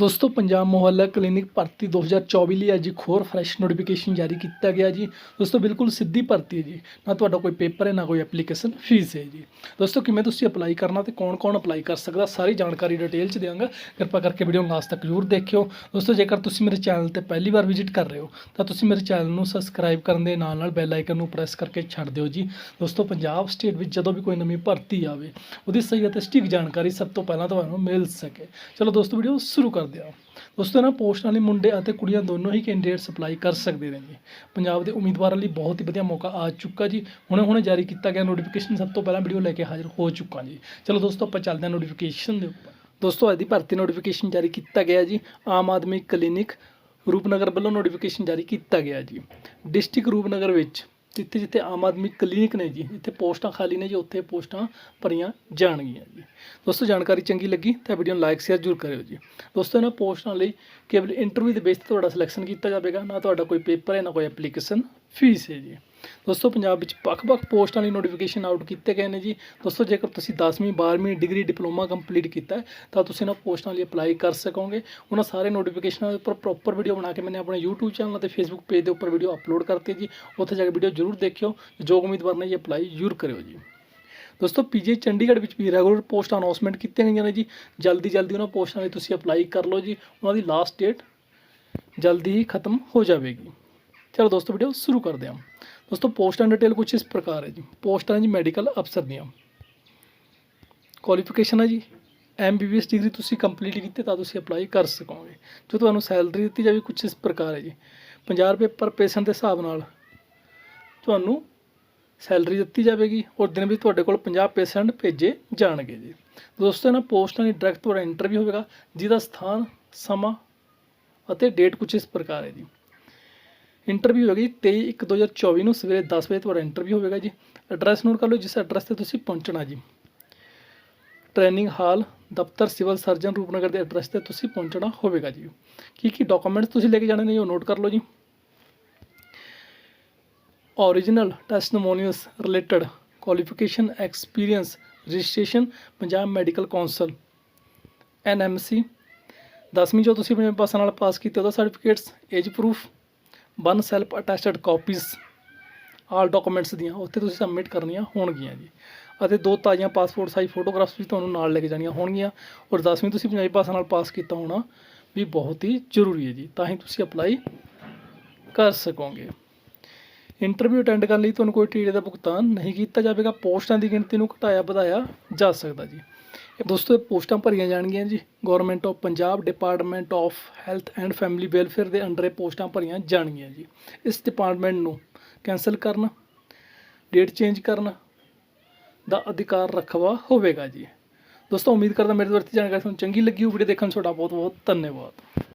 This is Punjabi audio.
ਦੋਸਤੋ, ਪੰਜਾਬ ਮੁਹੱਲਾ ਕਲੀਨਿਕ ਭਰਤੀ 2024 ਲਈ ਅੱਜ ਇੱਕ ਹੋਰ ਫਰੈਸ਼ ਨੋਟੀਫਿਕੇਸ਼ਨ ਜਾਰੀ ਕੀਤਾ ਗਿਆ ਜੀ। ਦੋਸਤੋ, ਬਿਲਕੁਲ ਸਿੱਧੀ ਭਰਤੀ ਹੈ ਜੀ। ਨਾ ਤੁਹਾਡਾ ਕੋਈ ਪੇਪਰ ਹੈ, ਨਾ ਕੋਈ ਐਪਲੀਕੇਸ਼ਨ ਫੀਸ ਹੈ ਜੀ। ਦੋਸਤੋ, ਕਿਵੇਂ ਤੁਸੀਂ ਅਪਲਾਈ ਕਰਨਾ ਤੇ ਕੌਣ-ਕੌਣ ਅਪਲਾਈ ਕਰ ਸਕਦਾ, ਸਾਰੀ ਜਾਣਕਾਰੀ ਡਿਟੇਲ ਚ ਦਿਆਂਗਾ। ਕਿਰਪਾ ਕਰਕੇ ਵੀਡੀਓ ਨੂੰ ਲਾਸਟ ਤੱਕ ਜ਼ਰੂਰ ਦੇਖਿਓ। ਦੋਸਤੋ, ਜੇਕਰ ਤੁਸੀਂ ਮੇਰੇ ਚੈਨਲ ਤੇ ਪਹਿਲੀ ਵਾਰ ਵਿਜ਼ਿਟ ਕਰ ਰਹੇ ਹੋ, ਤਾਂ ਤੁਸੀਂ ਮੇਰੇ ਚੈਨਲ ਨੂੰ ਸਬਸਕ੍ਰਾਈਬ ਕਰਨ ਦੇ ਨਾਲ ਨਾਲ ਬੈਲ ਆਈਕਨ ਨੂੰ ਪ੍ਰੈਸ ਕਰਕੇ ਛੱਡ ਦਿਓ ਜੀ। ਦੋਸਤੋ, ਪੰਜਾਬ ਸਟੇਟ ਵਿੱਚ ਜਦੋਂ ਵੀ ਕੋਈ ਨਵੀਂ ਭਰਤੀ ਆਵੇ, ਉਹਦੀ ਸਹੀ ਅਤੇ ਸਟਿਕ ਜਾਣਕਾਰੀ ਸਭ ਤੋਂ ਪਹਿਲਾਂ ਤੁਹਾਨੂੰ ਮਿਲ ਸਕੇ। ਚਲੋ ਦੋਸਤੋ ਵੀਡੀਓ ਸ਼ੁਰੂ ਕਰ ਕਰਦੇ ਹਾਂ ਦੋਸਤੋ ਨਾ ਪੋਸਟਾਂ ਲਈ ਮੁੰਡੇ ਅਤੇ ਕੁੜੀਆਂ ਦੋਨੋਂ ਹੀ ਕੈਂਡੀਡੇਟ ਸਪਲਾਈ ਕਰ ਸਕਦੇ ਨੇ ਜੀ। ਪੰਜਾਬ ਦੇ ਉਮੀਦਵਾਰਾਂ ਲਈ ਬਹੁਤ ਹੀ ਵਧੀਆ ਮੌਕਾ ਆ ਚੁੱਕਾ ਜੀ। ਹੁਣੇ ਹੁਣੇ ਜਾਰੀ ਕੀਤਾ ਗਿਆ ਨੋਟੀਫਿਕੇਸ਼ਨ ਸਭ ਤੋਂ ਪਹਿਲਾਂ ਵੀਡੀਓ ਲੈ ਕੇ ਹਾਜ਼ਰ ਹੋ ਚੁੱਕਾ ਜੀ। ਚਲੋ ਦੋਸਤੋ, ਆਪਾਂ ਚੱਲਦੇ ਹਾਂ ਨੋਟੀਫਿਕੇਸ਼ਨ ਦੇ ਉੱਪਰ। ਦੋਸਤੋ, ਅੱਜ ਦੀ ਭਰਤੀ ਨੋਟੀਫਿਕੇਸ਼ਨ ਜਾਰੀ ਕੀਤਾ ਗਿਆ ਜੀ। ਆਮ ਆਦਮੀ ਕਲੀਨਿਕ ਰੂਪਨਗਰ ਵੱਲੋਂ ਨੋਟੀਫਿਕੇਸ਼ਨ ਜਾਰੀ ਕੀਤਾ ਗਿਆ ਜੀ। ਡਿਸਟ੍ਰਿਕਟ ਰੂਪਨਗਰ ਵਿੱਚ ਜਿੱਥੇ ਜਿੱਥੇ ਆਮ ਆਦਮੀ ਕਲੀਨਿਕ ਨੇ ਜੀ ਇੱਥੇ ਪੋਸਟਾਂ ਖਾਲੀ ਨੇ ਜੀ, ਉੱਥੇ ਪੋਸਟਾਂ ਭਰੀਆਂ ਜਾਣਗੀਆਂ ਜੀ। ਦੋਸਤੋ, ਜਾਣਕਾਰੀ ਚੰਗੀ ਲੱਗੀ ਤਾਂ ਵੀਡੀਓ ਨੂੰ ਲਾਈਕ ਸ਼ੇਅਰ ਜ਼ਰੂਰ ਕਰਿਓ ਜੀ। ਦੋਸਤੋ, ਇਹਨਾਂ ਪੋਸਟਾਂ ਲਈ ਕੇਵਲ ਇੰਟਰਵਿਊ ਦੇ ਬੇਸ ਤੇ ਤੁਹਾਡਾ ਸਿਲੈਕਸ਼ਨ ਕੀਤਾ ਜਾਵੇਗਾ, ਨਾ ਤੁਹਾਡਾ ਕੋਈ ਪੇਪਰ ਹੈ, ਨਾ ਕੋਈ ਐਪਲੀਕੇਸ਼ਨ ਫੀਸ ਹੈ ਜੀ। ਦੋਸਤੋ, ਪੰਜਾਬ ਵਿੱਚ ਵੱਖ-ਵੱਖ ਪੋਸਟਾਂ ਲਈ ਨੋਟੀਫਿਕੇਸ਼ਨ ਆਊਟ ਕੀਤੇ ਗਏ ਨੇ ਜੀ। ਦੋਸਤੋ, ਜੇਕਰ ਤੁਸੀਂ 10ਵੀਂ 12ਵੀਂ ਡਿਗਰੀ ਡਿਪਲੋਮਾ ਕੰਪਲੀਟ ਕੀਤਾ ਤਾਂ ਤੁਸੀਂ ਇਹਨਾਂ ਪੋਸਟਾਂ ਲਈ ਅਪਲਾਈ ਕਰ ਸਕੋਗੇ। ਉਹਨਾਂ ਸਾਰੇ ਨੋਟੀਫਿਕੇਸ਼ਨਾਂ ਦੇ ਉੱਪਰ ਪ੍ਰੋਪਰ ਵੀਡੀਓ ਬਣਾ ਕੇ ਮੈਨੇ ਆਪਣੇ YouTube ਚੈਨਲ ਅਤੇ Facebook ਪੇਜ ਦੇ ਉੱਪਰ ਵੀਡੀਓ ਅਪਲੋਡ ਕਰਤੀ ਜੀ। ਉੱਥੇ ਜਾ ਕੇ ਵੀਡੀਓ ਜ਼ਰੂਰ ਦੇਖਿਓ। ਜੋ ਉਮੀਦਵਾਰ ਨੇ ਜੀ ਅਪਲਾਈ ਜ਼ਰੂਰ ਕਰਿਓ ਜੀ। ਦੋਸਤੋ ਪੀਜੀ ਚੰਡੀਗੜ੍ਹ ਵਿੱਚ ਵੀ ਰੈਗੂਲਰ ਪੋਸਟ ਅਨਾਉਂਸਮੈਂਟ ਕੀਤੀਆਂ ਗਈਆਂ ਨੇ ਜੀ। ਜਲਦੀ ਜਲਦੀ ਉਹਨਾਂ ਪੋਸਟਾਂ ਲਈ ਤੁਸੀਂ ਅਪਲਾਈ ਕਰ ਲਓ ਜੀ। ਉਹਨਾਂ ਦੀ ਲਾਸਟ ਡੇਟ ਜਲਦੀ ਹੀ ਖਤਮ ਹੋ ਜਾਵੇਗੀ। ਚਲੋ ਦੋਸਤੋ ਵੀਡੀਓ ਸ਼ੁਰੂ ਕਰਦੇ ਹਾਂ। ਦੋਸਤੋ ਪੋਸਟਾਂ ਡਿਟੇਲ ਕੁਝ ਇਸ ਪ੍ਰਕਾਰ ਹੈ ਜੀ। ਪੋਸਟਾਂ ਜੀ ਮੈਡੀਕਲ ਅਫਸਰ ਦੀਆਂ ਕੁਆਲੀਫਿਕੇਸ਼ਨ ਹੈ ਜੀ। ਐਮਬੀਬੀਐਸ ਡਿਗਰੀ ਤੁਸੀਂ ਕੰਪਲੀਟ ਕੀਤੀ ਤਾਂ ਤੁਸੀਂ ਅਪਲਾਈ ਕਰ ਸਕੋਗੇ। ਜੋ ਤੁਹਾਨੂੰ ਸੈਲਰੀ ਦਿੱਤੀ ਜਾਵੇ ਕੁਝ ਇਸ ਪ੍ਰਕਾਰ ਹੈ ਜੀ। 50 ਰੁਪਏ ਪਰ ਪੇਸ਼ੈਂਟ ਦੇ ਹਿਸਾਬ ਨਾਲ ਤੁਹਾਨੂੰ ਸੈਲਰੀ ਦਿੱਤੀ ਜਾਵੇਗੀ ਔਰ ਦਿਨ ਵਿੱਚ ਤੁਹਾਡੇ ਕੋਲ 50 ਪੇਸ਼ੈਂਟ ਭੇਜੇ ਜਾਣਗੇ ਜੀ। ਦੋਸਤੋ, ਇਹਨਾਂ ਪੋਸਟਾਂ ਦੀ ਡਾਇਰੈਕਟ ਤੁਹਾਡਾ ਇੰਟਰਵਿਊ ਹੋਵੇਗਾ, ਜਿਹਦਾ ਸਥਾਨ, ਸਮਾਂ ਅਤੇ ਡੇਟ ਕੁਝ ਇਸ ਪ੍ਰਕਾਰ ਹੈ ਜੀ। ਇੰਟਰਵਿਊ ਹੋਵੇਗੀ 23 1 2024 ਨੂੰ ਸਵੇਰੇ 10 ਵਜੇ ਤੁਹਾਡਾ ਇੰਟਰਵਿਊ ਹੋਵੇਗਾ ਜੀ। ਐਡਰੈਸ ਨੋਟ ਕਰ ਲਓ, ਜਿਸ ਐਡਰੈਸ ਤੇ ਤੁਸੀਂ ਪਹੁੰਚਣਾ ਜੀ। ਟ੍ਰੇਨਿੰਗ ਹਾਲ ਦਫ਼ਤਰ ਸਿਵਲ ਸਰਜਨ ਰੂਪਨਗਰ ਦੇ ਐਡਰੈਸ ਤੇ ਤੁਸੀਂ ਪਹੁੰਚਣਾ ਹੋਵੇਗਾ ਜੀ। ਕੀ ਕੀ ਡਾਕੂਮੈਂਟਸ ਤੁਸੀਂ ਲੈ ਕੇ ਜਾਣੇ ਨੇ ਉਹ ਨੋਟ ਕਰ ਲਓ ਜੀ। original, testimonials, related, qualification, experience, registration, Punjab medical council NMC ਦਸਵੀਂ ਜੋ ਤੁਸੀਂ ਆਪਣੇ ਪਾਸ ਨਾਲ ਪਾਸ ਕੀਤੇ, ਉਹਦਾ certificates age proof one self attested copies all documents ਦੀਆਂ, ਉੱਥੇ ਤੁਸੀਂ ਸਬਮਿਟ ਕਰਨੀਆਂ ਹੋਣਗੀਆਂ ਜੀ। ਅਤੇ ਦੋ ਤਾਜ਼ੀਆਂ ਪਾਸਪੋਰਟ ਸਾਈਜ਼ ਫੋਟੋਗ੍ਰਾਫਸ ਵੀ ਤੁਹਾਨੂੰ ਨਾਲ ਲੈ ਕੇ ਜਾਣੀਆਂ ਹੋਣਗੀਆਂ। ਔਰ ਦਸਵੀਂ ਤੁਸੀਂ ਪੰਜਾਬੀ ਭਾਸ਼ਾ ਨਾਲ ਪਾਸ ਕੀਤਾ ਹੋਣਾ ਵੀ ਬਹੁਤ ਹੀ ਜ਼ਰੂਰੀ ਹੈ ਜੀ, ਤਾਂ ਹੀ ਤੁਸੀਂ ਅਪਲਾਈ ਕਰ ਸਕੋਗੇ। ਇੰਟਰਵਿਊ ਅਟੈਂਡ ਕਰਨ ਲਈ ਤੁਹਾਨੂੰ ਕੋਈ ਟੀੜੇ ਦਾ ਭੁਗਤਾਨ ਨਹੀਂ ਕੀਤਾ ਜਾਵੇਗਾ। ਪੋਸਟਾਂ ਦੀ ਗਿਣਤੀ ਨੂੰ ਘਟਾਇਆ ਵਧਾਇਆ ਜਾ ਸਕਦਾ ਜੀ। ਦੋਸਤੋ, ਇਹ ਪੋਸਟਾਂ ਭਰੀਆਂ ਜਾਣਗੀਆਂ ਜੀ। Government of Punjab department of health and family welfare ਦੇ ਅੰਡਰ ਇਹ ਪੋਸਟਾਂ ਭਰੀਆਂ ਜਾਣਗੀਆਂ ਜੀ। ਇਸ ਡਿਪਾਰਟਮੈਂਟ ਨੂੰ ਕੈਂਸਲ ਕਰਨ ਡੇਟ ਚੇਂਜ ਕਰਨ ਦਾ ਅਧਿਕਾਰ ਰਖਵਾ ਹੋਵੇਗਾ ਜੀ। ਦੋਸਤੋ, ਉਮੀਦ ਕਰਦਾ ਮੇਰੇ ਵਰਤੀ ਜਾਣਕਾਰੀ ਤੁਹਾਨੂੰ ਚੰਗੀ ਲੱਗੀ ਹੋ ਵੀਡੀਓ ਦੇਖਣ ਲਈ ਤੁਹਾਡਾ ਬਹੁਤ ਬਹੁਤ ਧੰਨਵਾਦ।